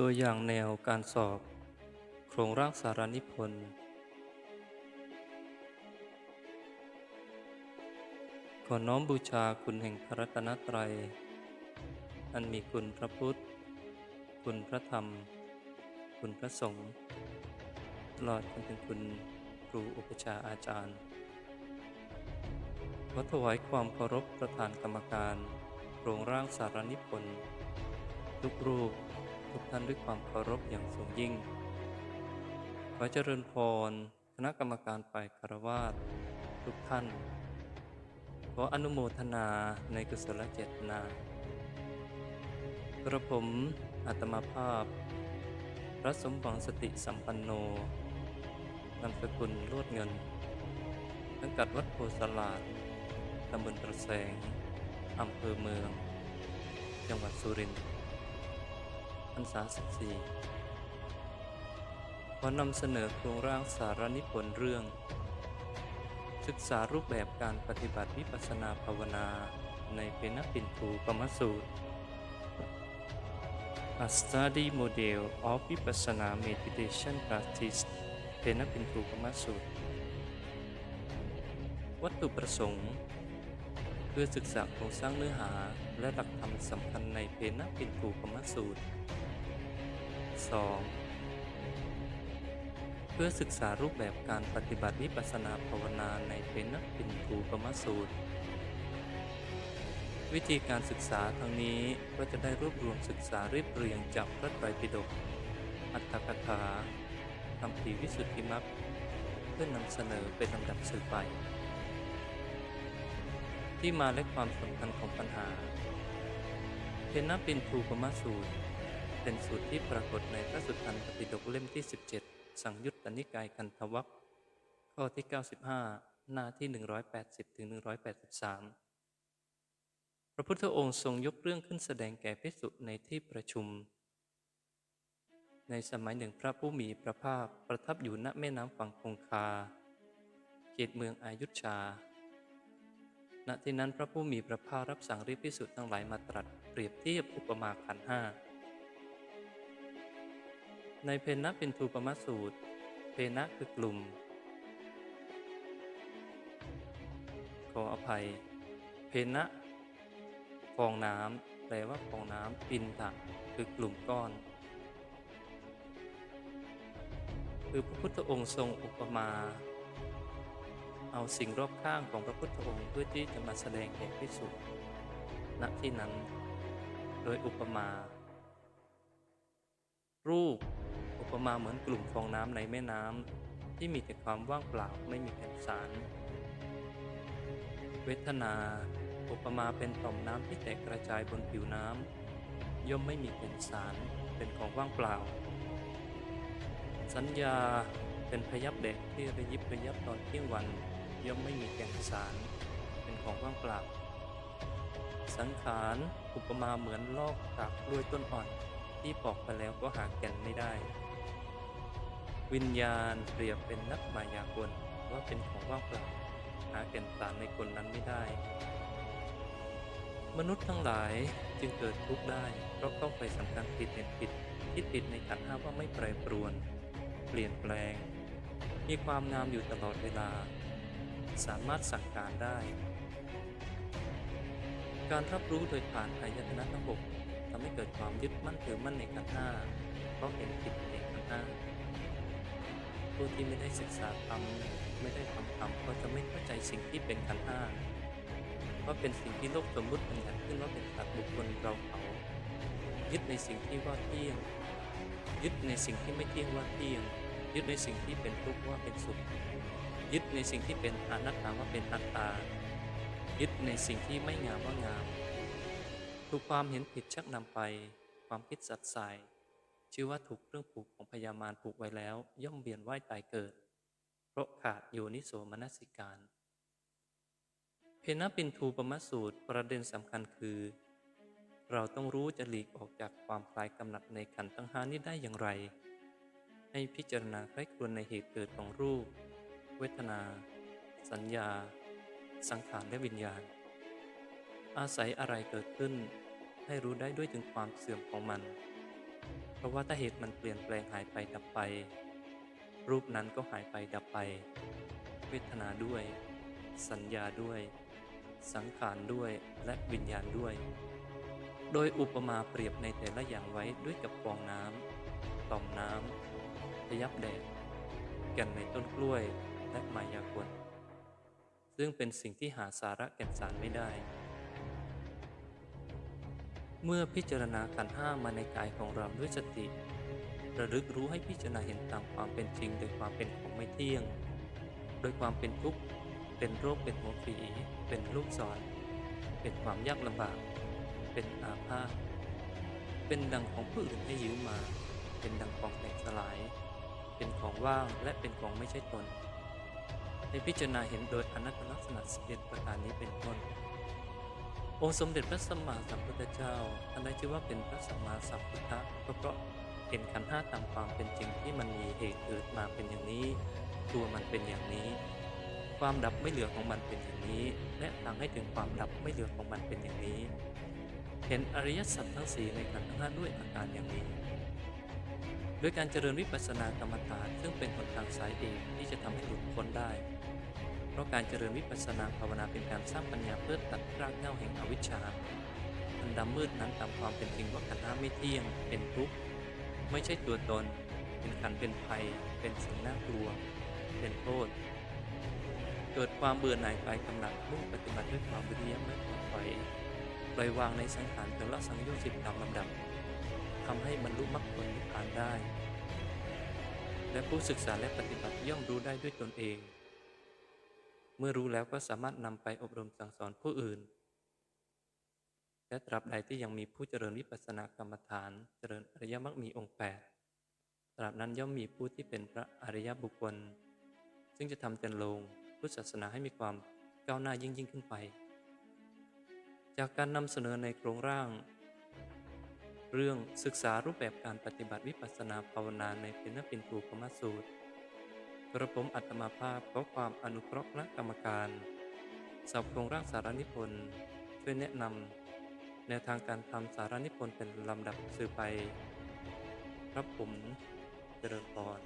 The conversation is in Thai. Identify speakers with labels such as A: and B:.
A: ตัวอย่างแนวการสอบ โครงร่างสารนิพนธ์ขอน้อมบูชาคุณแห่งพระรัตนตรัย อันมีคุณพระพุทธ คุณพระธรรม คุณพระสงฆ์ตลอดจนถึงคุณครูอุปชาอาจารย์ขอถวายความเคารพประธานกรรมการ โครงร่างสารนิพนธ์ทุกรูป ทุกท่านด้วยความเคารพอย่างสูงยิ่ง ขอเจริญพร คณะกรรมการฝ่ายคารวาสทุกท่าน ขออนุโมทนาในกุศลเจตนา กระผมอาตมาภาพ พระสมหวังสติสัมปันโนนามสกุลโลดเงินสังกัดวัดโพสลาดตำบลประแสงอำเภอเมือง จังหวัดสุรินทร์ พรรษา14ขอนำเสนอโครงร่างสารนิพนธ์เรื่อง ศึกษารูปแบบการปฏิบัติวิปัสสนาภาวนาในเพนปินทูปมสูตร A study model of Vipassana meditation practice เพนปินทูปมสูตร วัตถุประสงค์เพื่อศึกษาโครงสร้างเนื้อหาและหลักธรรมสำคัญในเพนปินทูปมสูตร 2. เพื่อศึกษารูปแบบการปฏิบัติวิปัสสนาภาวนาในเพนปินทูปมสูตร วิธีการศึกษาทั้งนี้ก็จะได้รวบรวมศึกษาเรียบเรียงจากพระไตรปิฎกอัตถกถาคำพีวิสุทธิมรรคเพื่อนำเสนอเป็นลำดับสืบไป ที่มาและความสำคัญของปัญหาเพนปินทูปมสูตร เป็นสูตรที่ปรากฏในพระสุตตันตปิฎกเล่มที่ 17 สังยุตตนิกายกันทวัคข้อที่ 95 หน้าที่ 180ถึง183 พระพุทธองค์ทรงยกเรื่องขึ้นแสดงแก่ภิกษุในที่ประชุม ในสมัยหนึ่งพระผู้มีพระภาคประทับอยู่ณแม่น้ำฝั่งคงคา เขตเมืองอายุชา ณที่นั้นพระผู้มีพระภาครับสั่งเรียกภิกษุทั้งหลายมาตรัสเปรียบเทียบอุปมาขันห้า ในเพนนะเป็นทูปมสูตร เพนะคือกลุ่ม ขออภัย เพนะฟองน้ำแปลว่าฟองน้ำปินทะคือกลุ่มก้อน คือพระพุทธองค์ทรงอุปมา เอาสิ่งรอบข้างของพระพุทธองค์เพื่อที่จะมาแสดงแก่พิสุณที่นั้น โดยอุปมา รูป อุปมาเหมือนกลุ่มฟองน้ำในแม่น้ำที่มีแต่ความว่างเปล่าไม่มีแก่นสาร เวทนาอุปมาเป็นต่อมน้ำที่แตกกระจายบนผิวน้ำย่อมไม่มีแก่นสารเป็นของว่างเปล่า สัญญาเป็นพยับเด็กที่ระยิบระยับตอนเที่ยงวัน ย่อมไม่มีแก่นสารเป็นของว่างเปล่า สังขารอุปมาเหมือนลอกจากกล้วยต้นอ่อนที่ปอกไปแล้วก็หาแก่นไม่ได้ วิญญาณเปรียบเป็นนักมายากลว่าเป็นของว่างเปล่าหาแก่นสารในคนนั้นไม่ได้ มนุษย์ทั้งหลายจึงเกิดทุกข์ได้ เพราะเข้าไปสำคัญผิดเห็นผิดที่ติดในขันห้าว่าไม่แปรปรวน เปลี่ยนแปลง มีความงามอยู่ตลอดเวลา สามารถสั่งการได้ การรับรู้โดยผ่านอายตนะทั้งหกทำให้เกิดความยึดมั่นถือมั่นในขันห้าเพราะเห็นผิดในขันห้า ผู้ที่ไม่ได้ศึกษาธรรมไม่ได้ฟังธรรมก็จะไม่เข้าใจสิ่งที่เป็นขันธ์ห้าว่าเป็นสิ่งที่โลกสมมุติบัญญัติขึ้นว่าเป็นสัตว์บุคคลเราเขา ยึดในสิ่งที่ว่าเที่ยง ยึดในสิ่งที่ไม่เที่ยงว่าเที่ยง ยึดในสิ่งที่เป็นทุกข์ว่าเป็นสุข ยึดในสิ่งที่เป็นอนัตตาว่าเป็นอัตตา ยึดในสิ่งที่ไม่งามว่างามถูกความเห็นผิดชักนำไป ความคิดสัตย์สาย ชื่อว่าถูกเครื่องผูกของพยามารผูกไว้แล้ว ย่อมเบียนว่ายตายเกิด เพราะขาดโยนิโสมนสิการ เพนปินทูปมสูตรประเด็นสำคัญคือ เราต้องรู้จะหลีกออกจากความคลายกำหนัดในขันธ์ทั้งห้านี้ได้อย่างไร ให้พิจารณาใคร่ครวญในเหตุเกิดของรูป เวทนา สัญญา สังขารและวิญญาณ อาศัยอะไรเกิดขึ้น ให้รู้ได้ด้วยถึงความเสื่อมของมัน ราะว่าถ้าเหตุมันเปลี่ยนแปลงหายไปดับไป รูปนั้นก็หายไปดับไป เวทนาด้วย สัญญาด้วย สังขารด้วยและวิญญาณด้วย โดยอุปมาเปรียบในแต่ละอย่างไว้ด้วยกับฟองน้ำต่อมน้ำพยับแดดก่นในต้นกล้วยและมายากลซึ่งเป็นสิ่งที่หาสาระแก่นสารไม่ได้ เมื่อพิจารณาขันห้ามาในกายของเราด้วยสติ ระลึกรู้ให้พิจารณาเห็นตามความเป็นจริง โดยความเป็นของไม่เที่ยง โดยความเป็นทุกข์ เป็นโรค เป็นหัวฝีเป็นลูกศร เป็นความยากลำบาก เป็นอาพาธเป็นดังของผู้อื่นให้ยืมมา เป็นดังของแตกสลาย เป็นของว่างและเป็นของไม่ใช่ตน ให้พิจารณาเห็นโดยอนัตตลักษณะสิบเอ็ดประการนี้เป็นต้น องค์สมเด็จพระสัมมาสัมพุทธเจ้าท่านได้ชื่อว่าเป็นพระสัมมาสัมพุทธะก็เพราะเห็นขันธ์ห้าตามความเป็นจริงที่มันมีเหตุเกิดมาเป็นอย่างนี้ ตัวมันเป็นอย่างนี้ ความดับไม่เหลือของมันเป็นอย่างนี้ และทางให้ถึงความดับไม่เหลือของมันเป็นอย่างนี้ เห็นอริยสัจทั้งสี่ในขันธ์ห้าด้วยอาการอย่างนี้ด้วยการเจริญวิปัสสนากรรมฐานซึ่งเป็นหนทางสายเอกที่จะทำให้หลุดพ้นได้ เพราะการเจริญวิปัสสนาภาวนาเป็นการสร้างปัญญาเพื่อตัดรากเหง้าแห่งอวิชชาอันดำมืดนั้นตามความเป็นจริงว่าขันธ์ห้าไม่เที่ยงเป็นทุกข์ไม่ใช่ตัวตน เป็นขันธ์เป็นภัย เป็นสิ่งน่ากลัว เป็นโทษเกิดความเบื่อหน่ายคลายกำหนัดมุ่งปฏิบัติด้วยความวิริยะไม่ถอดถอยปล่อยวางในสังขารถึงละสังโยชน์สิบตามลำดับทำให้บรรลุมรรคผลนิพพานได้ และผู้ศึกษาและปฏิบัติย่อมรู้ได้ด้วยตนเอง เมื่อรู้แล้วก็สามารถนำไปอบรมสั่งสอนผู้อื่น และตราบใดที่ยังมีผู้เจริญวิปัสสนากรรมฐาน เจริญอริยมรรคมีองค์แปดตราบนั้นย่อมมีผู้ที่เป็นพระอริยบุคคล ซึ่งจะทำเจนลงพุทธศาสนาให้มีความก้าวหน้ายิ่งยิ่งขึ้นไป จากการนำเสนอในโครงร่าง เรื่องศึกษารูปแบบการปฏิบัติวิปัสสนาภาวนาในเป็นนปินตูปมสูตร กระผมอัตมาภาพขอความอนุเคราะห์คณะกรรมการสับโครงร่างสารนิพนธ์ช่วยแนะนำแนวทางการทำสารนิพนธ์เป็นลำดับสืบไป ครับผมเจริญพร